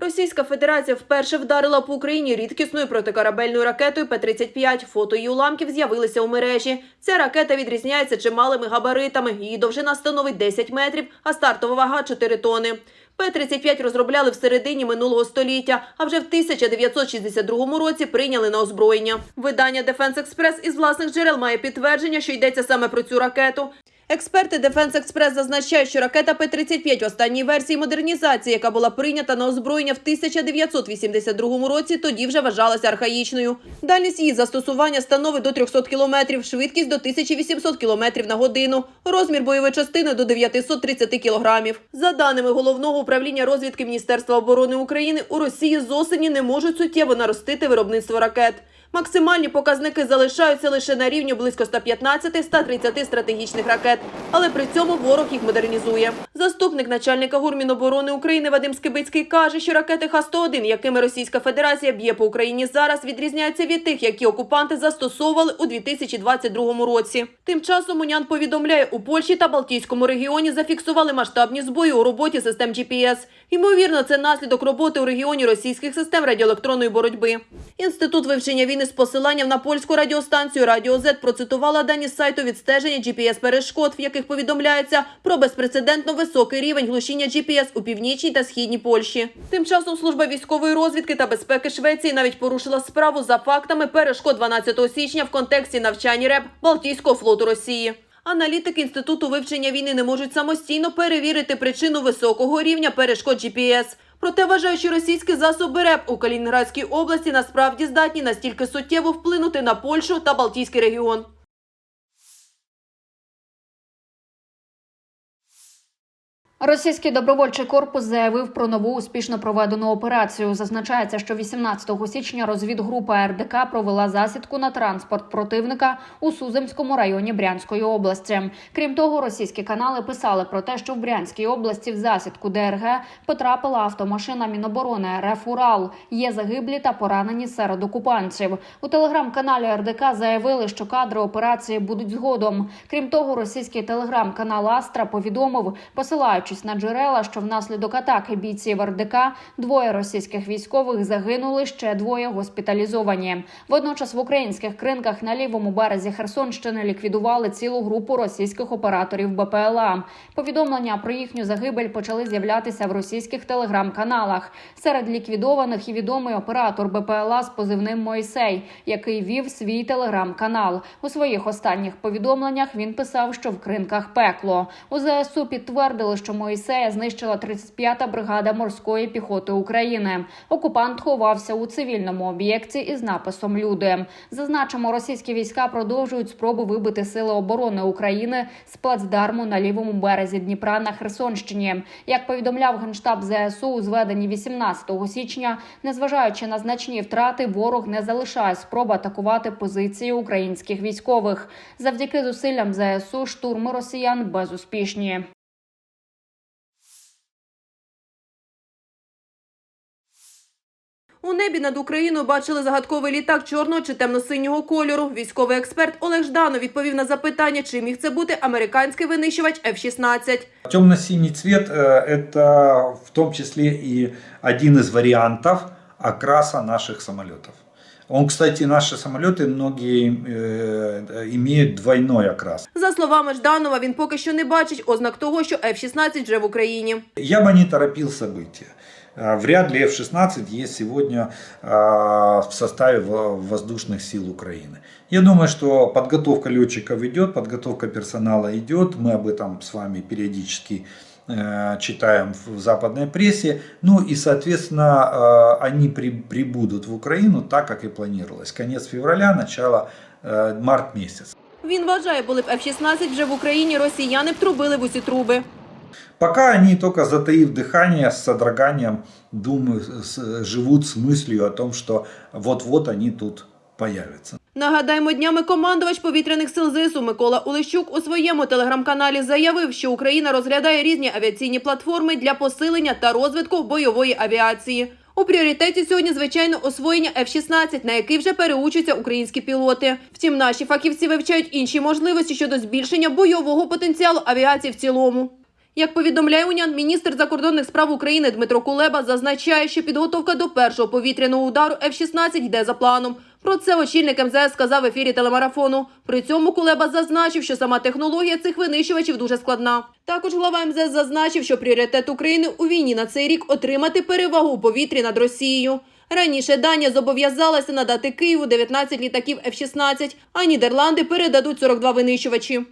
Російська Федерація вперше вдарила по Україні рідкісною протикорабельною ракетою П-35. Фото її уламків з'явилися у мережі. Ця ракета відрізняється чималими габаритами. Її довжина становить 10 метрів, а стартова вага 4 тони. П-35 розробляли в середині минулого століття, а вже в 1962 році прийняли на озброєння. Видання Defense Express із власних джерел має підтвердження, що йдеться саме про цю ракету. Експерти Defense Express зазначають, що ракета П-35 в останній версії модернізації, яка була прийнята на озброєння в 1982 році, тоді вже вважалася архаїчною. Дальність її застосування становить до 300 кілометрів, швидкість до 1800 кілометрів на годину, розмір бойової частини до 930 кілограмів. За даними головного управління розвідки Міністерства оборони України, у Росії з осені не можуть суттєво наростити виробництво ракет. Максимальні показники залишаються лише на рівні близько 115-130 стратегічних ракет, але при цьому ворог їх модернізує. Заступник начальника ГУР Міноборони України Вадим Скибицький каже, що ракети Х-101, якими Російська Федерація б'є по Україні зараз, відрізняються від тих, які окупанти застосовували у 2022 році. Тим часом Унян повідомляє, у Польщі та Балтійському регіоні зафіксували масштабні збої у роботі систем GPS. Ймовірно, це наслідок роботи у регіоні російських систем радіоелектронної боротьби. Інститут вивчення війни з посиланням на польську радіостанцію Радіо Z процитувала дані з сайту відстеження GPS перешкод, в яких повідомляється про безпрецедентно високий рівень глушіння GPS у північній та східній Польщі. Тим часом служба військової розвідки та безпеки Швеції навіть порушила справу за фактами перешкод 12 січня в контексті навчань РЕБ Балтійського флоту Росії. Аналітики інституту вивчення війни не можуть самостійно перевірити причину високого рівня перешкод GPS. Проте вважають, що російські засоби РЕП у Калінінградській області насправді здатні настільки суттєво вплинути на Польщу та Балтійський регіон. Російський добровольчий корпус заявив про нову успішно проведену операцію. Зазначається, що 18 січня розвідгрупа РДК провела засідку на транспорт противника у Суземському районі Брянської області. Крім того, російські канали писали про те, що в Брянській області в засідку ДРГ потрапила автомашина Міноборони РФ Урал. Є загиблі та поранені серед окупантів. У телеграм-каналі РДК заявили, що кадри операції будуть згодом. Крім того, російський телеграм-канал Астра повідомив, посилаючись на джерела, що внаслідок атаки бійців РДК двоє російських військових загинули, ще двоє госпіталізовані. Водночас в українських кринках на лівому березі Херсонщини ліквідували цілу групу російських операторів БПЛА. Повідомлення про їхню загибель почали з'являтися в російських телеграм-каналах. Серед ліквідованих і відомий оператор БПЛА з позивним Мойсей, який вів свій телеграм-канал. У своїх останніх повідомленнях він писав, що в кринках пекло. У ЗСУ підтвердили, що Моїсея знищила 35-та бригада морської піхоти України. Окупант ховався у цивільному об'єкті із написом Люди. Зазначимо, російські війська продовжують спроби вибити сили оборони України з плацдарму на лівому березі Дніпра на Херсонщині. Як повідомляв генштаб ЗСУ у зведенні 18 січня, незважаючи на значні втрати, ворог не залишає спроб атакувати позиції українських військових. Завдяки зусиллям ЗСУ штурми росіян безуспішні. У небі над Україною бачили загадковий літак чорного чи темно-синього кольору. Військовий експерт Олег Жданов відповів на запитання, чи міг це бути американський винищувач F-16. Темно-синий цвет э, – это в том числе и один из вариантов окраса наших самолетов. Он, кстати, наши самолеты многие э, имеют двойной окрас. За словами Жданова, він поки що не бачить ознак того, що F-16 вже в Україні. Я бы не торопил события. А, Вряд ли F-16 есть сегодня а, в составе во- воздушных сил Украины. Я думаю, что подготовка летчиков идет, подготовка персонала идет. Мы об этом с вами периодически э, читаем в западной прессе. Ну и, соответственно, э, они при- прибудут в Украину так, как и планировалось. Конец февраля, начало э, март месяц. Він вважає, були б F-16 вже в Україні, росіяни б трубили в усі труби. Пока они только затаив дыхание с содроганием думаю, с- живут с мыслью о том, что вот-вот они тут появятся. Нагадаємо, днями командувач повітряних сил ЗСУ Микола Улещук у своєму телеграм-каналі заявив, що Україна розглядає різні авіаційні платформи для посилення та розвитку бойової авіації. У пріоритеті сьогодні, звичайно, освоєння F-16, на який вже переучаться українські пілоти. Втім, наші фахівці вивчають інші можливості щодо збільшення бойового потенціалу авіації в цілому. Як повідомляє УНЯН, міністр закордонних справ України Дмитро Кулеба зазначає, що підготовка до першого повітряного удару F-16 йде за планом. Про це очільник МЗС сказав в ефірі телемарафону. При цьому Кулеба зазначив, що сама технологія цих винищувачів дуже складна. Також глава МЗС зазначив, що пріоритет України у війні на цей рік отримати перевагу у повітрі над Росією. Раніше Данія зобов'язалася надати Києву 19 літаків F-16, а Нідерланди передадуть 42 винищувачі.